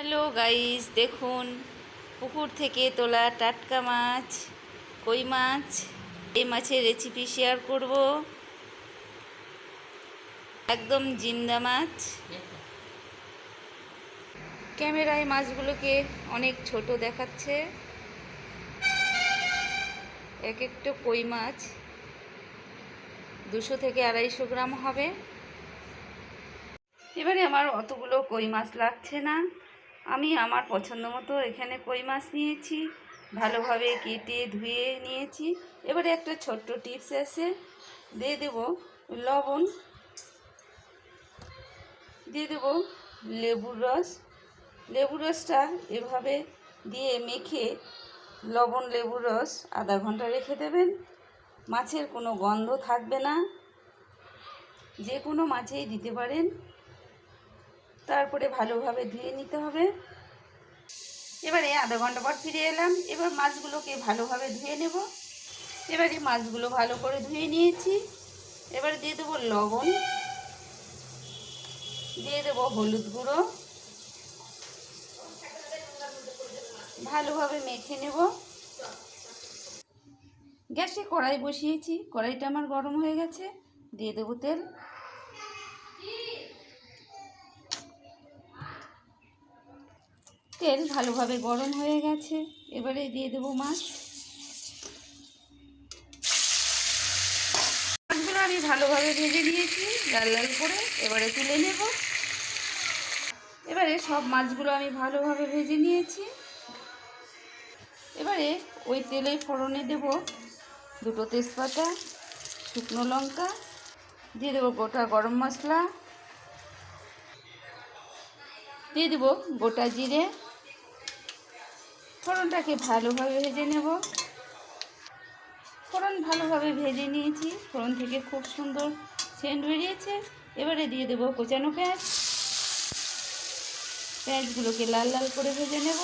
Hello guys, দেখুন, পুকুর থেকে তোলা টাটকা মাছ, কই মাছ, এই মাছের রেসিপি শেয়ার করব। একদম জিন্দা মাছ। ক্যামেরায় মাছগুলোকে অনেক ছোট দেখাচ্ছে। এক একটা কই মাছ দুশো থেকে আড়াইশো গ্রাম হবে। এবারে আমার অতগুলো কই মাছ লাগছে না। আমি আমার পছন্দ মতো এখানে কই মাছ নিয়েছি, ভালোভাবে কেটে ধুয়ে নিয়েছি। এবারে একটা ছোট্ট টিপস আছে, দিয়ে দেব লবণ, দিয়ে দেব লেবুর রস। লেবুর রসটা এভাবে দিয়ে মেখে লবণ, লেবুর রস আধা ঘণ্টা রেখে দেবেন। মাছের কোনো গন্ধ থাকবে না, যে কোনো মাছেই দিতে পারেন। তারপরে ভালোভাবে ধুয়ে নিতে হবে। এবারে আধা ঘণ্টা পর ফিরে এলাম। এবার মাছগুলোকে ভালোভাবে ধুয়ে নেব। এবারে মাছগুলো ভালো করে ধুয়ে নিয়েছি। এবার দিয়ে দেবো লবণ। দিয়ে দেবো হলুদ গুঁড়ো। ভালোভাবে মেখে নেব। গ্যাসে কড়াই বসিয়েছি। কড়াইটা আমার গরম হয়ে গেছে। দিয়ে দেবো তেল। তেল ভালোভাবে গরম হয়ে গেছে। এবারে দিয়ে দেবো মাছ। মাছগুলো আমি ভালোভাবে ভেজে নিয়েছি, লাল লাল করে এবারে তুলে নেব। এবারে সব মাছগুলো আমি ভালোভাবে ভেজে নিয়েছি। এবারে ওই তেলে ফোড়নে দেব দুটো তেজপাতা, শুকনো লঙ্কা, দিয়ে দেবো গোটা গরম মশলা, দিয়ে দেবো গোটা জিরে ফোড়নটাকে ভালোভাবে ভেজে নেব। ফোড়ন ভালোভাবে ভেজে নিয়েছি। ফোড়ন থেকে খুব সুন্দর সেন্ট বেরিয়েছে। এবারে দিয়ে দেবো কোচানো পেঁয়াজ। পেঁয়াজগুলোকে লাল লাল করে ভেজে নেব।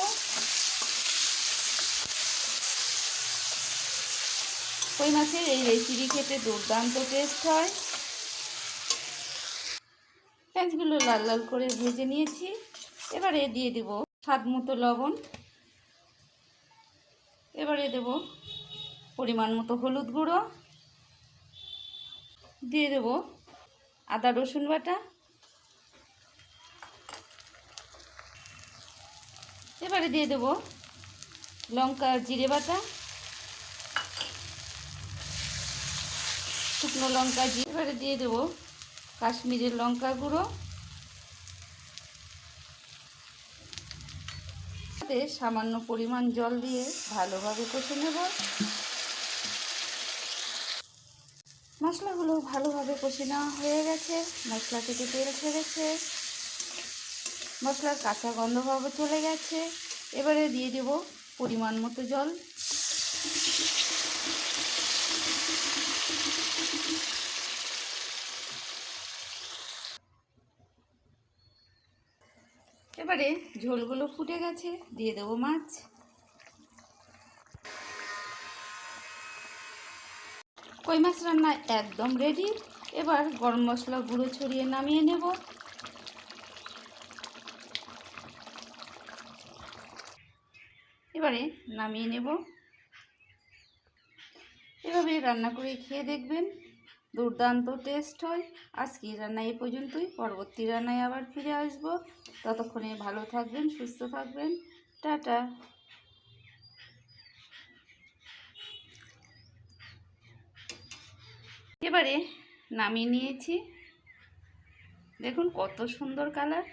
কই মাছের এই রেসিপি খেতে দুর্দান্ত টেস্ট হয়। পেঁয়াজগুলো লাল লাল করে ভেজে নিয়েছি। এবারে দিয়ে দেব স্বাদ মতো লবণ। এবারে দেব পরিমাণ মতো হলুদ গুঁড়ো। দিয়ে দেব আদা রসুন বাটা। এবারে দিয়ে দেব লঙ্কা জিরে বাটা। শুকনো লঙ্কা জিরে। এবারে দিয়ে দেব কাশ্মীরের লঙ্কা গুঁড়ো। সামান্য পরিমাণ জল দিয়ে ভালোভাবে কষে নেব। মশলাগুলো ভালোভাবে কষে নেওয়া হয়ে গেছে। মশলা থেকে তেল ছেড়েছে। মশলার কাঁচা গন্ধভাবে চলে গেছে। এবারে দিয়ে দেব পরিমাণ মতো জল। এবারে ঝোলগুলো ফুটে গেছে, দিয়ে দেবো মাছ। কই মাছ রান্না একদম রেডি এবার গরম মশলা গুঁড়ো ছড়িয়ে নামিয়ে নেব। এবারে নামিয়ে নেব। এভাবে রান্না করে খেয়ে দেখবেন। দুর্দান্ত টেস্ট হয়। আজকে রান্না এই পর্যন্তই। পরবর্তী রান্নায় আবার ফিরে আসব। ততক্ষণে ভালো থাকবেন, সুস্থ থাকবেন। টাটা। এবারে নামিয়ে নিয়েছি। দেখুন কত সুন্দর কালার।